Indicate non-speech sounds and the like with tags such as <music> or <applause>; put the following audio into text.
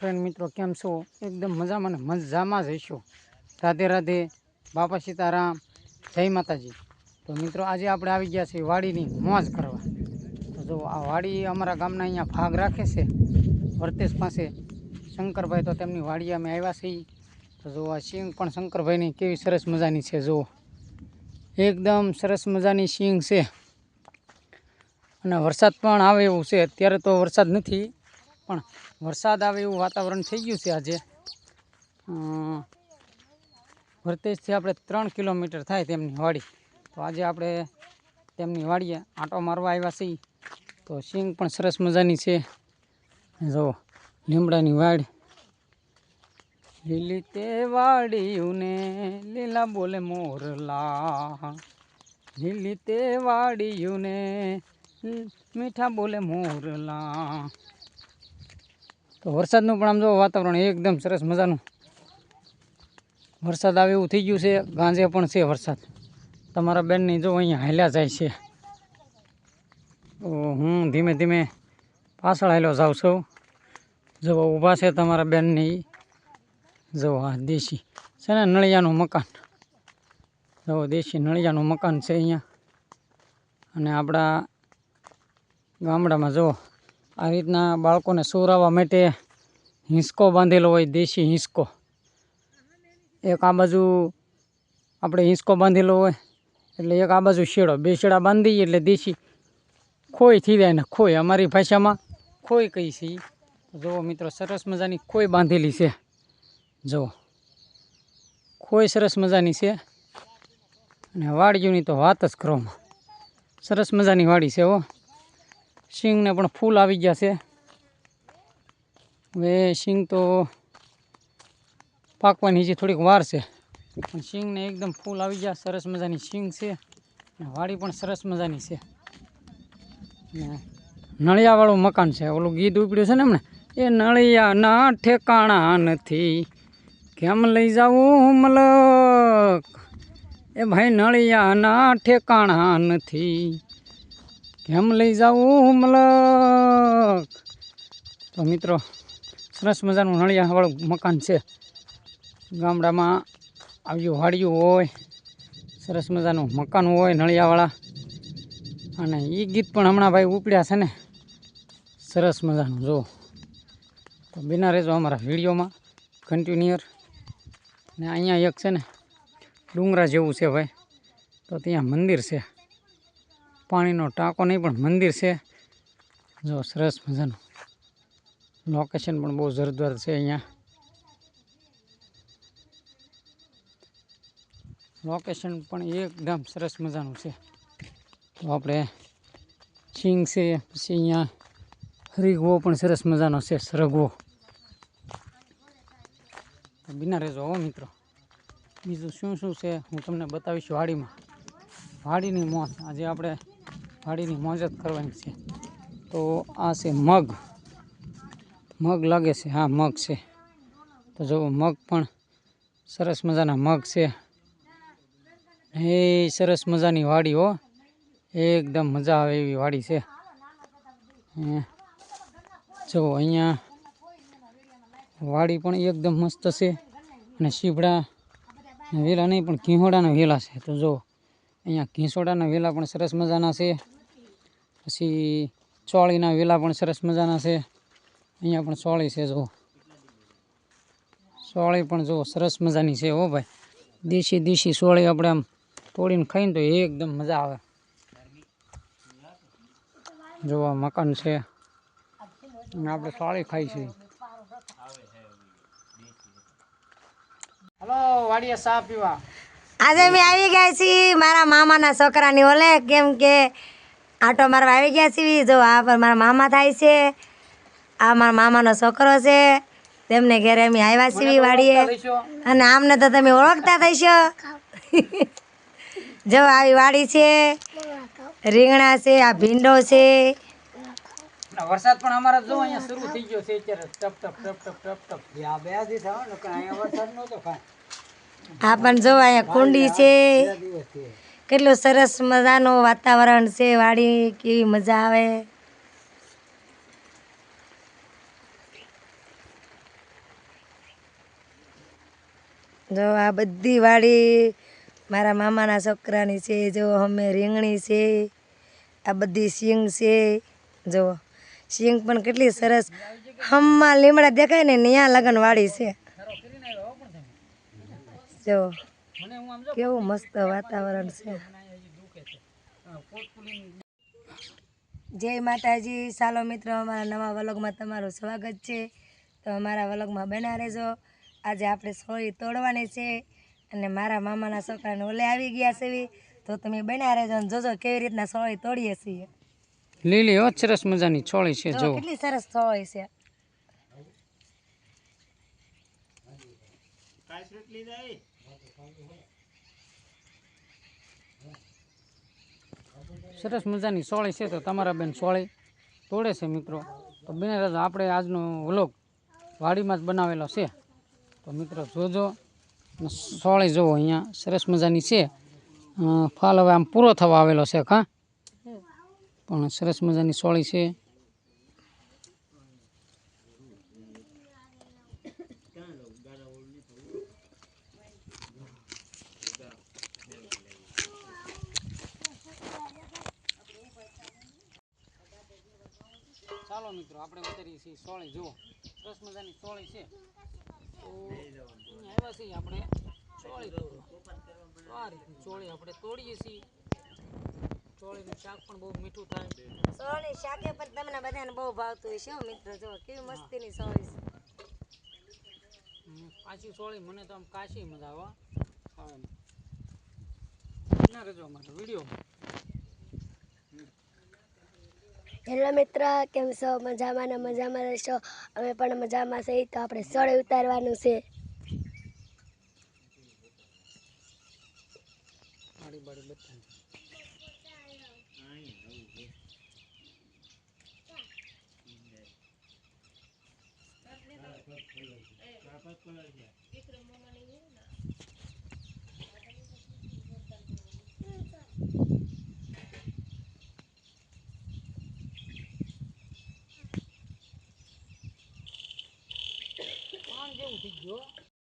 Friend મિત્રો, કેમ છો? એકદમ મજામાં ને મજામાં જ હશો. રાધે રાધે. બાપા સીતારામ. જય માતાજી. તો મિત્રો, આજે આપણે આવી ગયા છીએ વાડીની મોજ કરવા. તો જો, આ વાડી અમારા ગામના અહીંયા ભાગ રાખે છે. વર્તેશ પાસે શંકરભાઈ તો તેમની વાડી અમે આવ્યા છીએ. તો જો, આ સિંગ પણ શંકરભાઈની કેવી સરસ મજાની છે જુઓ એકદમ સરસ મજાની સિંગ છે. અને વરસાદ પણ આવે એવું છે. અત્યારે તો વરસાદ નથી. પણ વરસાદ આવે એવું વાતાવરણ થઈ ગયું છે આજે. વર્તેજથી આપણે ત્રણ કિલોમીટર થાય તેમની વાડી. તો આજે આપણે તેમની વાડીએ આંટો મારવા આવ્યા છીએ. તો સિંગ પણ સરસ મજાની છે. જો લીમડાની વાડ. લીલી તે વાડીઓને લીલા બોલે મોરલા. લીલી તે વાડીઓને મીઠા બોલે મોરલા. તો વરસાદનું પણ આમ જો વાતાવરણ એકદમ સરસ મજાનું. વરસાદ આવે એવું થઈ ગયું છે, ગાંજે પણ છે વરસાદ. તમારા બેનની જો અહીંયા હાલ્યા જાય છે. તો હું ધીમે ધીમે પાછળ હાલ્યો જાઉં છું. જો ઊભા છે તમારા બેનની. જો આ દેશી છે ને નળિયાનું મકાન. જો દેશી નળિયાનું મકાન છે અહીંયા. અને આપણા ગામડામાં જો આ રીતના બાળકોને સુવરાવવા માટે હિંસકો બાંધેલો હોય, દેશી હિંસકો. એક આ બાજુ આપણે હિંસકો બાંધેલો હોય, એટલે એક આ બાજુ શેડો, બે શેડા બાંધી એટલે દેશી ખોઈ થઈ જાય ને ખોઈ. અમારી ભાષામાં ખોઈ કહી છે. જુઓ મિત્રો, સરસ મજાની ખોઈ બાંધેલી છે. જુઓ. ખોઈ સરસ મજાની છે. અને વાડીઓની તો વાત જ કરવામાં સરસ મજાની વાડી છે હો. સિંગને પણ ફૂલ આવી ગયા છે. હવે સિંગ તો પાકવાની હજી થોડીક વાર છે. પણ સિંગને એકદમ ફૂલ આવી ગયા, સરસ મજાની સિંગ છે. અને વાડી પણ સરસ મજાની છે. ને નળિયાવાળું મકાન છે. ઓલું ગીત ઉપડ્યું છે ને એમને એ નળિયાના ઠેકાણા નથી. કેમ લઈ જાવું મલક? એ ભાઈ નળિયાના ઠેકાણા નથી. કેમ લઈ જાઉં મલક? તો મિત્રો, સરસ મજાનું નળિયાવાળું મકાન છે. ગામડામાં આવ્યું વાડિયું હોય, સરસ મજાનું મકાન હોય નળિયાવાળા. અને એ ગીત પણ હમણાં ભાઈ ઉપડ્યા છે ને, સરસ મજાનું, જો. તો બિના રહેજો અમારા વિડીયોમાં કન્ટિન્યુઅર ને અહીંયા એક છે ને, ડુંગરા જેવું છે ભાઈ. તો ત્યાં મંદિર છે. પાણીનો ટાંકો નહીં, પણ મંદિર છે. જો સરસ મજાનું. લોકેશન પણ બહુ જોરદાર છે અહીંયા. લોકેશન પણ એકદમ સરસ મજાનું છે. તો આપણે સિંગ છે, પછી અહીંયા હરીગવો પણ સરસ મજાનો છે, સરગવો. બિના રહેજો હો મિત્રો. બીજું શું શું છે, હું તમને બતાવીશ વાડીમાં. વાડીની મોત આજે આપણે વાડીની મોજત કરવાની છે. તો આ છે મગ. મગ લાગે છે. હા, મગ છે. તો જો મગ પણ સરસ મજાના મગ છે. એ સરસ મજાની વાડી હો. એકદમ મજા આવે એવી વાડી છે. જો અહીંયા વાડી પણ એકદમ મસ્ત છે અને શીપડા વેલા નહીં પણ ઘીહોડાના વેલા છે. તો જો અહીંયા ઘીસોડાના વેલા પણ સરસ મજાના છે. પછી ચોળીના વેલા પણ સરસ મજાના છે. અહીંયા પણ ચોળી છે જુઓ. ચોળી પણ જુઓ સરસ મજાની છે હો ભાઈ. દેશી દેશી ચોળી આપણે આમ તોડીને ખાઈને તો એકદમ મજા આવે. જો મકાન છે. આપણે સોળી ખાઈ છીએ. હલો પીવા. આજે મેં આવી ગયા છીએ મારા મામાના છોકરાની ઓલે કેમ કે આટો મારવા આવી ગયા છીએ જો આ પર મારા મામા થાય છે. આ મારા મામાનો છોકરો છે. તેમને ઘરે અમે આવ્યા છીએ વાડીએ. અને આમને તો તમે ઓળખતા થઈશો. <laughs> જો આવી વાડી છે. રીંગણા છે આ ભીંડો છે. વરસાદ પણ અમારા જો અહીંયા શરૂ થઈ ગયો છે અત્યારે. ટપ ટપ ટપ ટપ ટપ ટપ. આ બે દિવસ આવે ને અહીંયા વરસાદ નહોતો કાંઈ આ પણ જો અહીંયા કુંડી છે. કેટલું સરસ મજાનું વાતાવરણ છે, વાડી કેવી મજા આવે. જો આ બધી વાડી મારા મામાના છોકરાની છે, જો અમે રીંગણી છે, આ બધી સિંગ છે, જો સિંગ પણ કેટલી સરસ. હમમાં લીમડા દેખાય ને ત્યાં લગન વાળી છે. જો કેવું મસ્ત વાતાવરણ છે. જય માતાજી. સાલો મિત્રો અમારા નવા વલોગમાં તમારું સ્વાગત છે. તો અમારા વલોગમાં બના રહેજો. આજે આપણે સોળી તોડવાની છે અને મારા મામાના છોકરાને ઓલે આવી ગયા છે. તો તમે બના રહેજો અને જોજો કેવી રીતના સોળી તોડીએ છીએ. લીલી હો સરસ મજાની છોળી છે જો કેટલી સરસ સોળી છે. સરસ મજાની સોળી છે તો તમારા બેન સોળી તોડે છે મિત્રો. તો બેને રાજા આપણે આજનો વ્લોગ વાડીમાં જ બનાવેલો છે. તો મિત્રો જોજો સોળી જુઓ અહીંયા સરસ મજાની છે. ફાલ હવે આમ પૂરો થવા આવેલો છે હા પણ સરસ મજાની સોળી છે. મિત્રો આપણે ઉતરીએ છીએ સોળી જુઓ. સરસ મજાની સોળી છે. આવ્યા છીએ આપણે ચોળી તોડવા. આ રીતની ચોળી આપણે તોડીએ છીએ. ચોળીનું શાક પણ બહુ મીઠું થાય. સોળી શાકે પણ તમને બધાને બહુ ભાવતું હોય છે મિત્રો જો કેવી મસ્તીની સોળી છે. કાચી સોળી મને તો આમ કાચી મજા આવે. ના રજો અમારે વીડિયો હેલો મિત્ર, કેમ છો? મજામાં ને મજામાં રહેશો? અમે પણ મજામાં છીએ, તો આપણે સળે ઉતારવાનું છે. બધાને